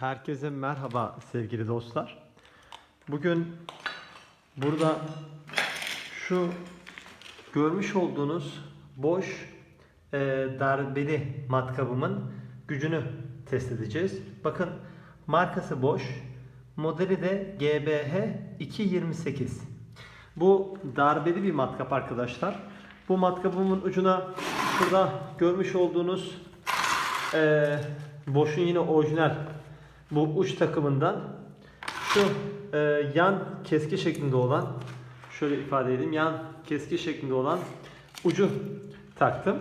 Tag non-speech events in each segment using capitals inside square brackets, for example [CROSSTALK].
Herkese merhaba sevgili dostlar. Bugün burada şu görmüş olduğunuz boş e, darbeli matkabımın gücünü test edeceğiz. Bakın markası boş, modeli de GBH 228. Bu darbeli bir matkap arkadaşlar. Bu matkabımın ucuna şurada görmüş olduğunuz e, boşun yine orijinal bu uç takımından şu e, yan keski şeklinde olan şöyle ifade edeyim yan keski şeklinde olan ucu taktım.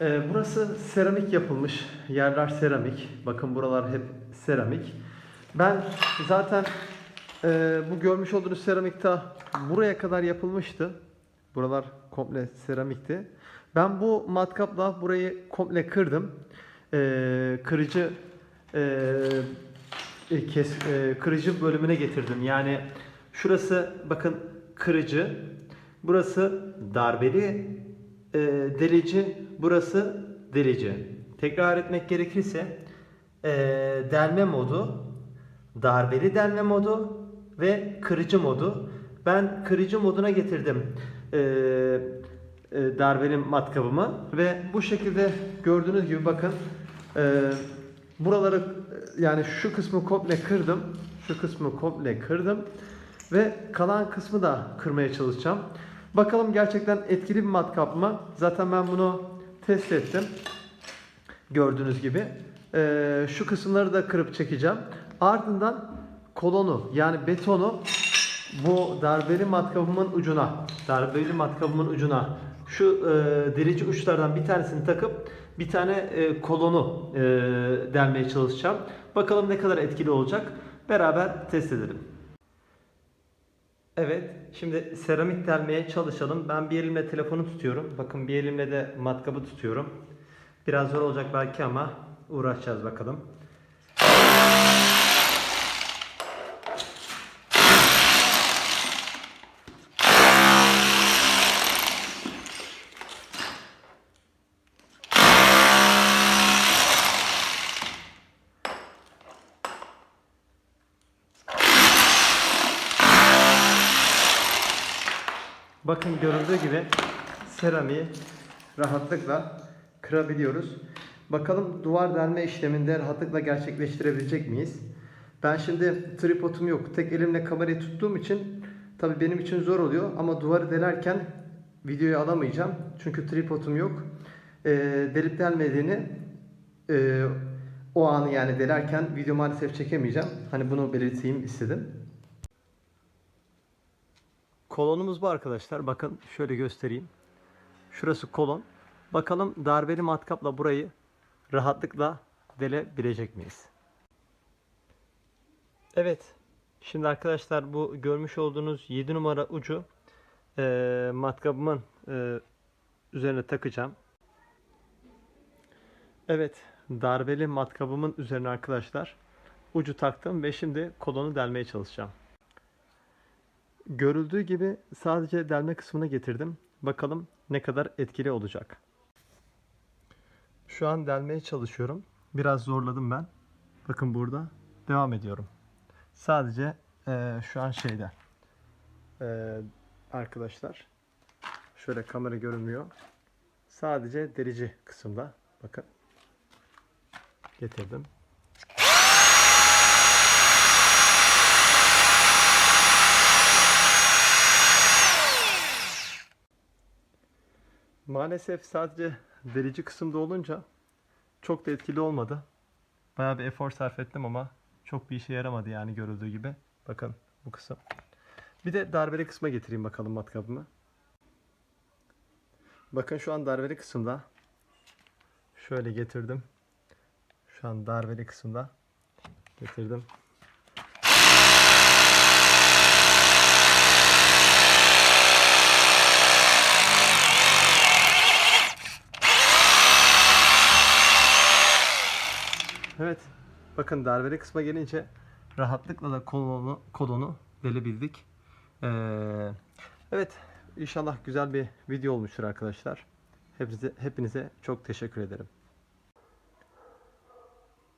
E, burası seramik yapılmış. Yerler seramik. Bakın buralar hep seramik. Ben zaten e, bu görmüş olduğunuz seramikte buraya kadar yapılmıştı. Buralar komple seramikti. Ben bu matkapla burayı komple kırdım. E, kırıcı e, kes, e, kırıcı bölümüne getirdim. Yani şurası bakın kırıcı, burası darbeli, e, delici, burası delici. Tekrar etmek gerekirse e, delme modu, darbeli delme modu ve kırıcı modu. Ben kırıcı moduna getirdim e, e, darbeli matkabımı ve bu şekilde gördüğünüz gibi bakın e, buraları yani şu kısmı komple kırdım. Şu kısmı komple kırdım. Ve kalan kısmı da kırmaya çalışacağım. Bakalım gerçekten etkili bir matkap mı? Zaten ben bunu test ettim. Gördüğünüz gibi. Ee, şu kısımları da kırıp çekeceğim. Ardından kolonu yani betonu bu darbeli matkabımın ucuna, darbeli matkabımın ucuna şu e, delici uçlardan bir tanesini takıp bir tane e, kolonu e, delmeye çalışacağım. Bakalım ne kadar etkili olacak. Beraber test edelim. Evet, şimdi seramik delmeye çalışalım. Ben bir elimle telefonu tutuyorum. Bakın bir elimle de matkabı tutuyorum. Biraz zor olacak belki ama uğraşacağız bakalım. Bakın görüldüğü gibi seramiği rahatlıkla kırabiliyoruz. Bakalım duvar delme işleminde rahatlıkla gerçekleştirebilecek miyiz? Ben şimdi tripodum yok. Tek elimle kamerayı tuttuğum için tabii benim için zor oluyor ama duvarı delerken videoyu alamayacağım. Çünkü tripodum yok. Ee, delip delmediğini e, o anı yani delerken video maalesef çekemeyeceğim. Hani bunu belirteyim istedim. Kolonumuz bu arkadaşlar. Bakın şöyle göstereyim. Şurası kolon. Bakalım darbeli matkapla burayı rahatlıkla delebilecek miyiz? Evet. Şimdi arkadaşlar bu görmüş olduğunuz 7 numara ucu e, matkabımın e, üzerine takacağım. Evet. Darbeli matkabımın üzerine arkadaşlar ucu taktım ve şimdi kolonu delmeye çalışacağım. Görüldüğü gibi sadece delme kısmına getirdim. Bakalım ne kadar etkili olacak. Şu an delmeye çalışıyorum. Biraz zorladım ben. Bakın burada devam ediyorum. Sadece eee, şu an şeyde. Eee, arkadaşlar şöyle kamera görünmüyor. Sadece derici kısımda. Bakın. Getirdim. Maalesef sadece delici kısımda olunca çok da etkili olmadı. Bayağı bir efor sarf ettim ama çok bir işe yaramadı yani görüldüğü gibi. Bakın bu kısım. Bir de darbeli kısma getireyim bakalım matkabımı. Bakın şu an darbeli kısımda. Şöyle getirdim. Şu an darbeli kısımda. Getirdim. Evet. Bakın darbeli kısma gelince rahatlıkla da kolonu, kolonu delebildik. Ee, evet. İnşallah güzel bir video olmuştur arkadaşlar. Hepinize, hepinize çok teşekkür ederim.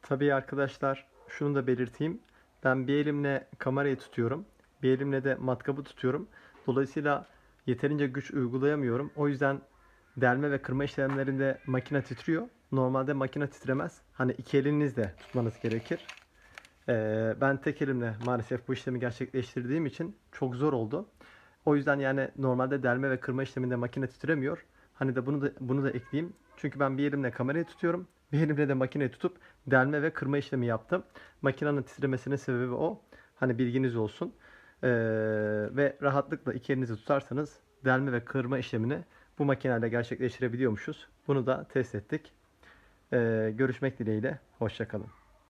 Tabii arkadaşlar şunu da belirteyim. Ben bir elimle kamerayı tutuyorum. Bir elimle de matkabı tutuyorum. Dolayısıyla yeterince güç uygulayamıyorum. O yüzden delme ve kırma işlemlerinde makine titriyor. Normalde makine titremez. Hani iki elinizle tutmanız gerekir. Ee, ben tek elimle maalesef bu işlemi gerçekleştirdiğim için çok zor oldu. O yüzden yani normalde delme ve kırma işleminde makine titremiyor. Hani de bunu da bunu da ekleyeyim. Çünkü ben bir elimle kamerayı tutuyorum. [LAUGHS] Bir elimle de makineyi tutup delme ve kırma işlemi yaptım. Makinenin titremesinin sebebi o. Hani bilginiz olsun. Ee, ve rahatlıkla iki elinizi tutarsanız delme ve kırma işlemini bu makineyle gerçekleştirebiliyormuşuz. Bunu da test ettik. Ee, görüşmek dileğiyle. Hoşçakalın.